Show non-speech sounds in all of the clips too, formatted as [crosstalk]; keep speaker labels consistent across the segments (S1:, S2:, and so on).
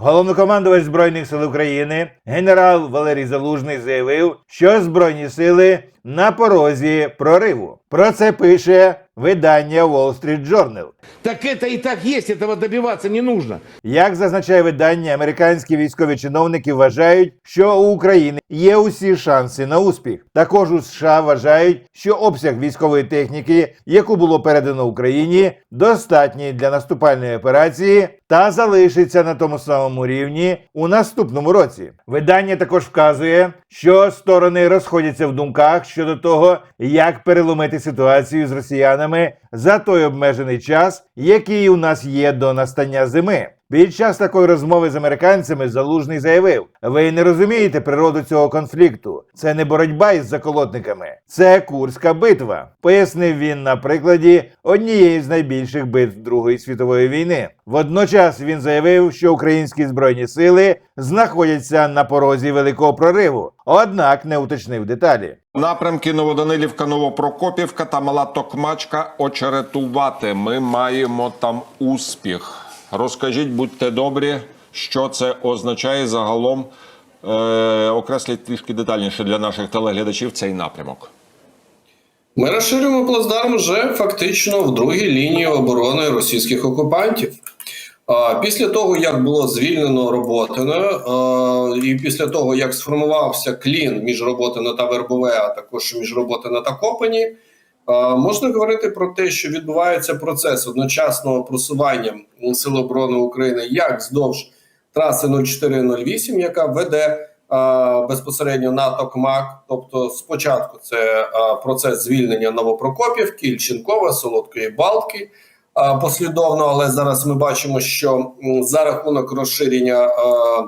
S1: Головнокомандувач збройних сил України генерал Валерій Залужний заявив, що збройні сили на порозі прориву. Про це пише видання Wall Street Journal.
S2: Так это и так есть, этого добиваться не нужно.
S1: Як зазначає видання, американські військові чиновники вважають, що у України є усі шанси на успіх. Також у США вважають, що обсяг військової техніки, яку було передано Україні, достатній для наступальної операції та залишиться на тому самому рівні у наступному році. Видання також вказує, що сторони розходяться в думках щодо того, як переломити ситуацію з росіянами за той обмежений час, який у нас є до настання зими. Під час такої розмови з американцями залужний заявив: ви не розумієте природу цього конфлікту. Це не боротьба із заколотниками, це курська битва. Пояснив він на прикладі однієї з найбільших битв Другої світової війни. Водночас він заявив, що українські збройні сили знаходяться на порозі великого прориву, однак не уточнив деталі.
S3: Напрямки Новоданилівка, Новопрокопівка та Мала Токмачка очеретувати. Ми маємо там успіх. Розкажіть, будьте добрі, що це означає загалом. Е, окресліть трішки детальніше для наших телеглядачів цей напрямок.
S4: Ми розширюємо плацдарм вже фактично в другій лінії оборони російських окупантів. Після того, як було звільнено Роботине, і після того, як сформувався клін між Роботино та Вербове, а також між Роботино та Копані, можна говорити про те, що відбувається процес одночасного просування Сил оборони України як вздовж траси 0408, яка веде а, безпосередньо на Токмак. Тобто, спочатку це а, процес звільнення Новопрокопівки, Ільченкова, Солодкої Балтки послідовно, але зараз ми бачимо, що за рахунок розширення а,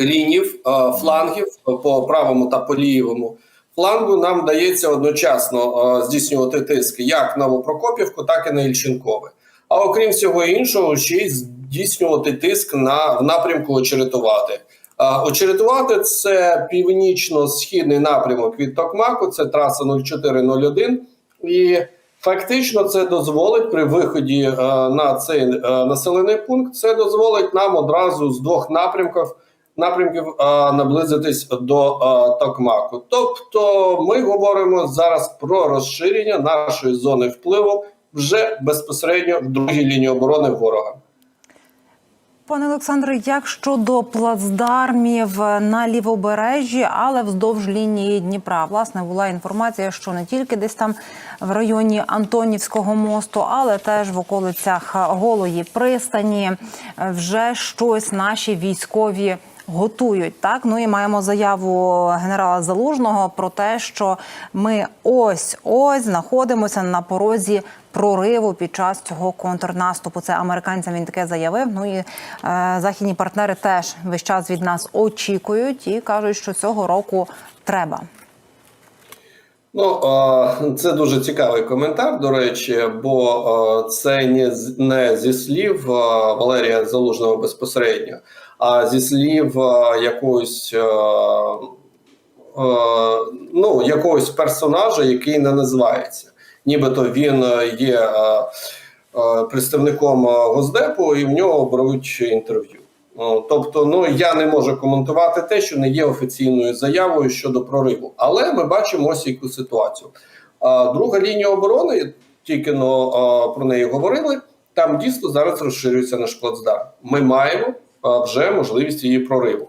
S4: лінів а, флангів по правому та по лівому флангу нам дається одночасно здійснювати тиск як на Новопрокопівку, так і на Ільченкове. А окрім всього іншого, ще й здійснювати тиск на в напрямку очеретувати. Очеретувати це північно-східний напрямок від Токмаку, це траса 0401. І фактично це дозволить при виході е, на цей е, населений пункт. Це дозволить нам одразу з двох напрямків напрямків е, наблизитись до е, Токмаку. Тобто, ми говоримо зараз про розширення нашої зони впливу вже безпосередньо в другій лінії оборони ворога.
S5: Пане Олександре, як щодо плацдармів на лівобережжі, але вздовж лінії Дніпра, власне, була інформація, що не тільки десь там в районі Антонівського мосту, але теж в околицях Голої пристані вже щось наші військові. Готують так. Ну і маємо заяву генерала Залужного про те, що ми ось ось знаходимося на порозі прориву під час цього контрнаступу. Це американцям він таке заявив. Ну і е, західні партнери теж весь час від нас очікують і кажуть, що цього року треба.
S4: Ну, це дуже цікавий коментар, до речі, бо це не, зі слів Валерія Залужного безпосередньо, а зі слів якогось, ну, якогось персонажа, який не називається. Нібито він є представником Госдепу і в нього беруть інтерв'ю. Тобто, ну я не можу коментувати те, що не є офіційною заявою щодо прориву. Але ми бачимо ось яку ситуацію. Друга лінія оборони, тільки но про неї говорили. Там дійсно зараз розширюється наш плацдарм. Ми маємо вже можливість її прориву.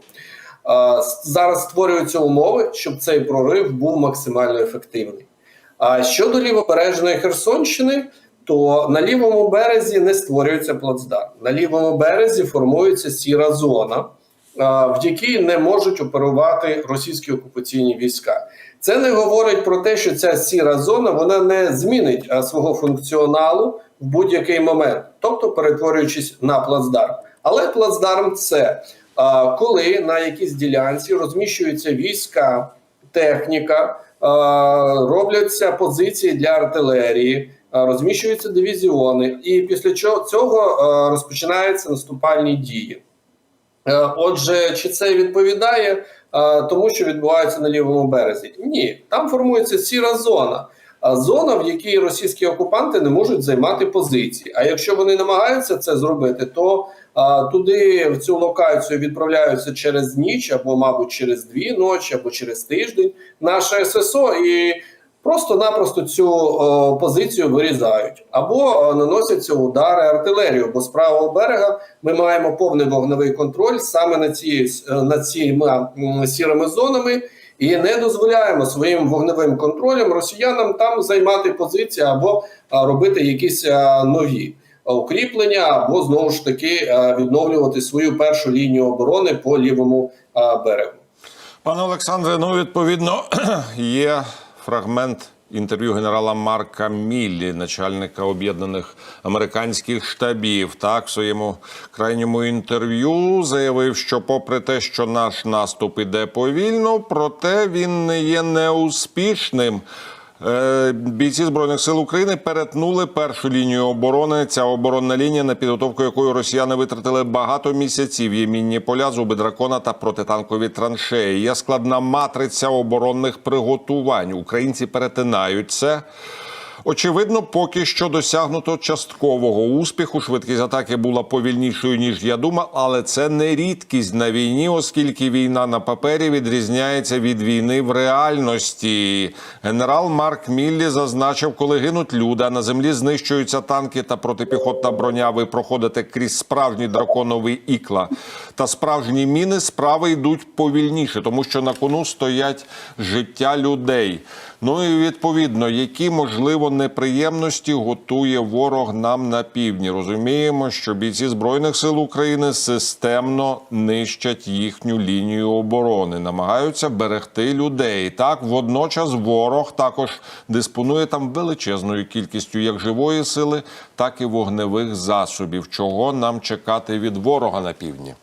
S4: Зараз створюються умови, щоб цей прорив був максимально ефективний. А щодо лівобережної Херсонщини, то на лівому березі не створюється плацдарм. На лівому березі формується сіра зона, в якій не можуть оперувати російські окупаційні війська. Це не говорить про те, що ця сіра зона вона не змінить свого функціоналу в будь-який момент, тобто перетворюючись на плацдарм. Але плацдарм це коли на якійсь ділянці розміщуються війська, техніка, робляться позиції для артилерії, розміщуються дивізіони, і після цього розпочинаються наступальні дії. Е, Отже, чи це відповідає е, тому, що відбувається на лівому березі? Ні, там формується сіра зона. Зона, в якій російські окупанти не можуть займати позиції. А якщо вони намагаються це зробити, то А, туди в цю локацію відправляються через ніч, або, мабуть, через дві ночі, або через тиждень наше ССО і просто-напросто цю о, позицію вирізають або наносяться удари артилерію. Бо з правого берега ми маємо повний вогневий контроль саме на ці над цими сірими зонами. І не дозволяємо своїм вогневим контролем росіянам там займати позиції або робити якісь нові укріплення, або знову ж таки відновлювати свою першу лінію оборони по лівому берегу.
S3: Пане Олександре, ну відповідно [clears throat] є фрагмент інтерв'ю генерала Марка Міллі, начальника об'єднаних американських штабів. Так, в своєму крайньому інтерв'ю заявив, що, попри те, що наш наступ іде повільно, проте він не є неуспішним. Е, Бійці збройних сил України перетнули першу лінію оборони. Ця оборонна лінія, на підготовку якої росіяни витратили багато місяців. Є мінні поля, зуби дракона та протитанкові траншеї. Є складна матриця оборонних приготувань. Українці перетинають це. Очевидно, поки що досягнуто часткового успіху. Швидкість атаки була повільнішою ніж я думав, але це не рідкість на війні, оскільки війна на папері відрізняється від війни в реальності. Генерал Марк Міллі зазначив, коли гинуть люди, а на землі знищуються танки та протипіхотна броня. Ви проходите крізь справжній драконовий ікла та справжні міни. Справи йдуть повільніше, тому що на кону стоять життя людей. Ну і відповідно, які можливо неприємності готує ворог нам на півдні. Розуміємо, що бійці збройних сил України системно нищать їхню лінію оборони, намагаються берегти людей. Так, водночас ворог також диспонує там величезною кількістю як живої сили, так і вогневих засобів. Чого нам чекати від ворога на півдні?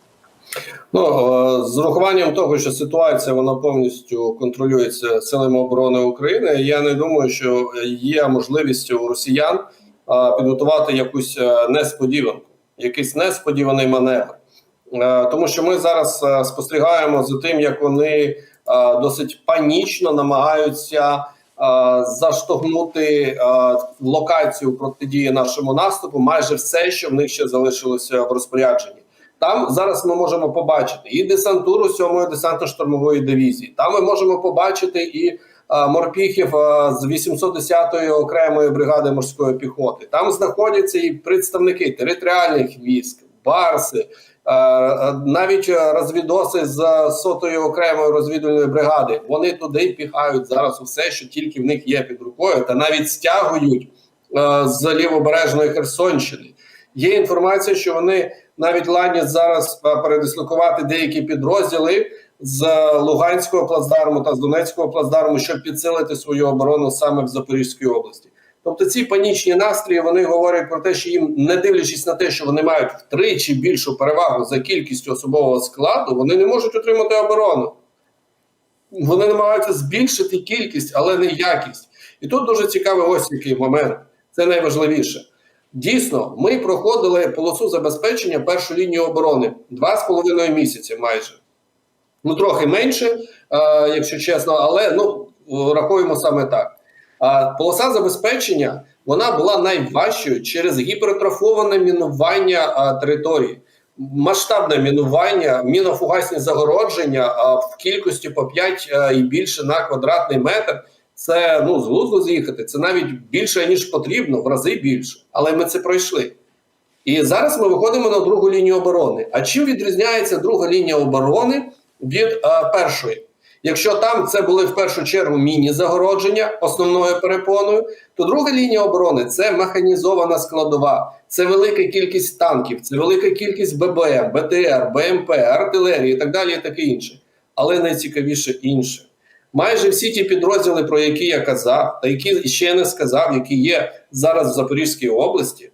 S4: Ну е, з урахуванням того, що ситуація вона повністю контролюється силами оборони України. Я не думаю, що є можливість у росіян підготувати якусь е, несподіванку, якийсь несподіваний маневр. Е, Тому що ми зараз спостерігаємо за тим, як вони досить панічно намагаються заштовхнути локацію протидії нашому наступу майже все, що в них ще залишилося в розпорядженні. Там зараз ми можемо побачити і десантуру 7-ї десантно-штурмової дивізії. Там ми можемо побачити і а, морпіхів а, з 810-ї окремої бригади морської піхоти. Там знаходяться і представники територіальних військ, барси, а, а, навіть розвідоси з сотої окремої розвідувальної бригади. Вони туди піхають зараз усе, що тільки в них є під рукою, та навіть стягують а, з лівобережної Херсонщини. Є інформація, що вони навіть ладні зараз передислокувати деякі підрозділи з Луганського плацдарму та з Донецького плацдарму, щоб підсилити свою оборону саме в Запорізькій області. Тобто ці панічні настрої вони говорять про те, що їм, не дивлячись на те, що вони мають втричі більшу перевагу за кількістю особового складу, вони не можуть отримати оборону. Вони намагаються збільшити кількість, але не якість. І тут дуже цікавий ось який момент. Це найважливіше. Дійсно, ми проходили полосу забезпечення першу лінію оборони два з половиною місяці майже. Ну, трохи менше, е, якщо чесно, але ну, рахуємо саме так. А полоса забезпечення вона була найважчою через гіпертрофоване мінування а, території, масштабне мінування, мінофугасні загородження а, в кількості по 5 а, і більше на квадратний метр. Це ну з глузду з'їхати. Це навіть більше ніж потрібно, в рази більше. Але ми це пройшли. І зараз ми виходимо на другу лінію оборони. А чим відрізняється друга лінія оборони від е, першої? Якщо там це були в першу чергу міні-загородження основною перепоною, то друга лінія оборони це механізована складова, це велика кількість танків, це велика кількість ББМ, БТР, БМП, артилерії і так далі, і таке інше. Але найцікавіше інше. Майже всі ті підрозділи, про які я казав, та які ще не сказав, які є зараз в Запорізькій області,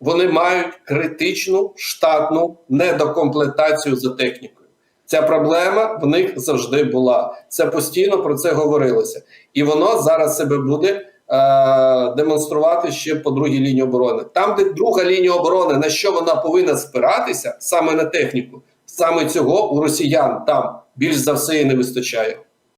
S4: вони мають критичну штатну недокомплектацію за технікою. Ця проблема в них завжди була. Це постійно про це говорилося, і воно зараз себе буде е- демонструвати ще по другій лінії оборони. Там, де друга лінія оборони, на що вона повинна спиратися, саме на техніку, саме цього у росіян там більш за все і не вистачає.